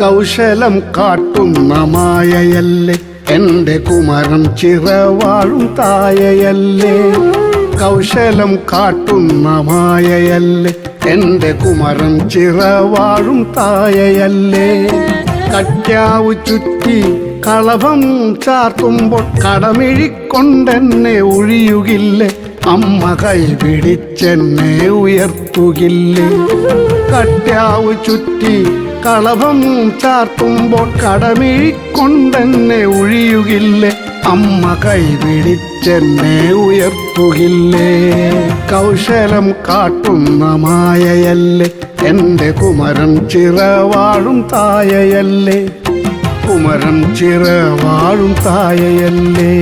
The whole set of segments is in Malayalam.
കൗശലം കാട്ടുന്ന മായയല്ലേ? എന്റെ കുമരം ചിറവാഴും തായയല്ലേ? കൗശലം കാട്ടുന്ന മായയല്ലേ? എന്റെ കുമരം ചിറവാഴും തായയല്ലേ? കട്യാവു ചുറ്റി കളഭം ചാർത്തുമ്പോൾ കടമിഴിക്കൊണ്ടെന്നെ ഒഴിയുകില്ലേ? അമ്മ കൈപിടിച്ചെന്നെ ഉയർത്തുകില്ലേ? കട്യാവു ചുറ്റി കളഭം ചാർത്തുമ്പോൾ കടമിഴിക്കൊണ്ടെന്നെ ഒഴിയുകില്ലേ അമ്മ കൈപിടിച്ചെന്നെ ഉയർത്തുകില്ലേ? കൗശലം കാട്ടുന്ന മായയല്ലേ? എന്റെ കുമരൻ ചിറവാഴും തായയല്ലേ? കുമരൻ ചിറവാഴും തായയല്ലേ?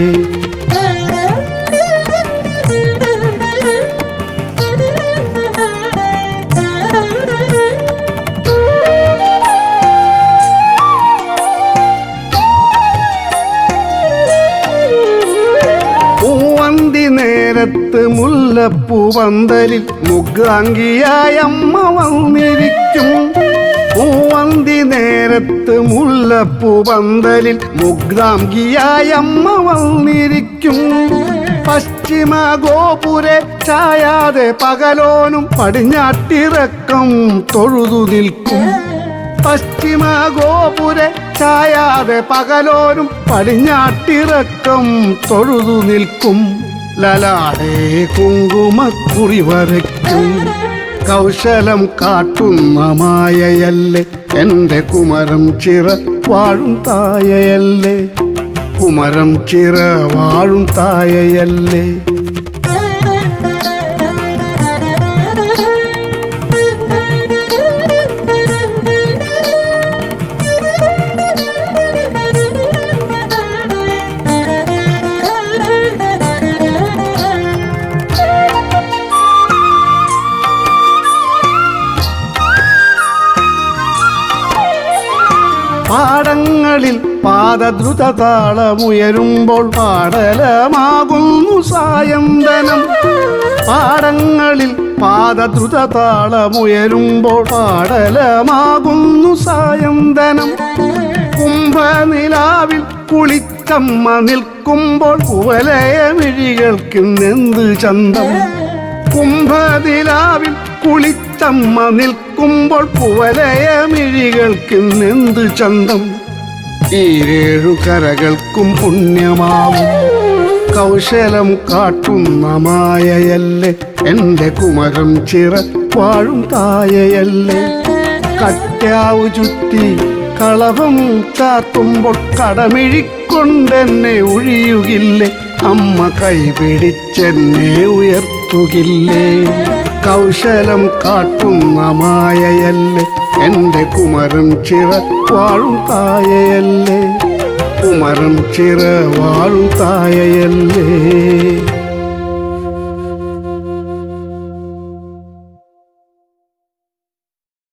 നേരത്ത് മുല്ലപ്പൂ പന്തലിൽ മുഗ്രാങ്കിയായ അമ്മ വന്നിരിക്കും. പൂവന്തി നേരത്ത് മുല്ലപ്പൂ പന്തലിൽ മുഗ്രാംഗിയായ അമ്മ വന്നിരിക്കും. പശ്ചിമ ഗോപുരെ ചായാതെ പകലോനും പടിഞ്ഞാട്ടിറക്കം തൊഴുതു നിൽക്കും. പശ്ചിമ ഗോപുര ചായാതെ പകലോരും പടിഞ്ഞാട്ടിറക്കം തൊഴുതു നിൽക്കും. ലലാടേ കുങ്കുമക്കുറി വരയ്ക്കും കൗശലം കാട്ടുന്ന മായയല്ലേ? എന്റെ കുമരം ചിറ വാഴും തായയല്ലേ? കുമരം ചിറ വാഴും തായയല്ലേ? പാടങ്ങളിൽ പാദദ്രുത താളമുയരുമ്പോൾ പാടലമാകുന്നു സായന്തനം. പാടങ്ങളിൽ പാദദ്രുത താളമുയരുമ്പോൾ പാടലമാകുന്നു സായന്തനം. കുംഭനിലാവിൽ കുളിച്ചമ്മ നിൽക്കുമ്പോൾ കുവലയമിഴികൾക്ക് എന്ത് ചന്തം. കുംഭനിലാവിൽ കുളിച്ചമ്മ നിൽക്കുമ്പോൾ കുവലയമിഴികൾക്ക് എന്ത് ചന്തം. ഈരേഴു കരകൾക്കും പുണ്യമാവും. കൗശലം കാട്ടുന്ന മായയല്ലേ? എന്റെ കുമരം ചിറ വാഴും തായയല്ലേ? കറ്റാവു ചുറ്റി കളവം ചാത്തുമ്പോൾ കടമിഴിക്കൊണ്ടെന്നെ ഒഴിയുകില്ലേ അമ്മ കൈപിടിച്ചെന്നെ ഉയർത്തുകില്ലേ? കൗശലം കാട്ടുന്ന മായയല്ലേ? എന്റെ കുമരൻ ചിറ വാഴും തായയല്ലേ? കുമരൻ ചിറ വാഴും തായയല്ലേ?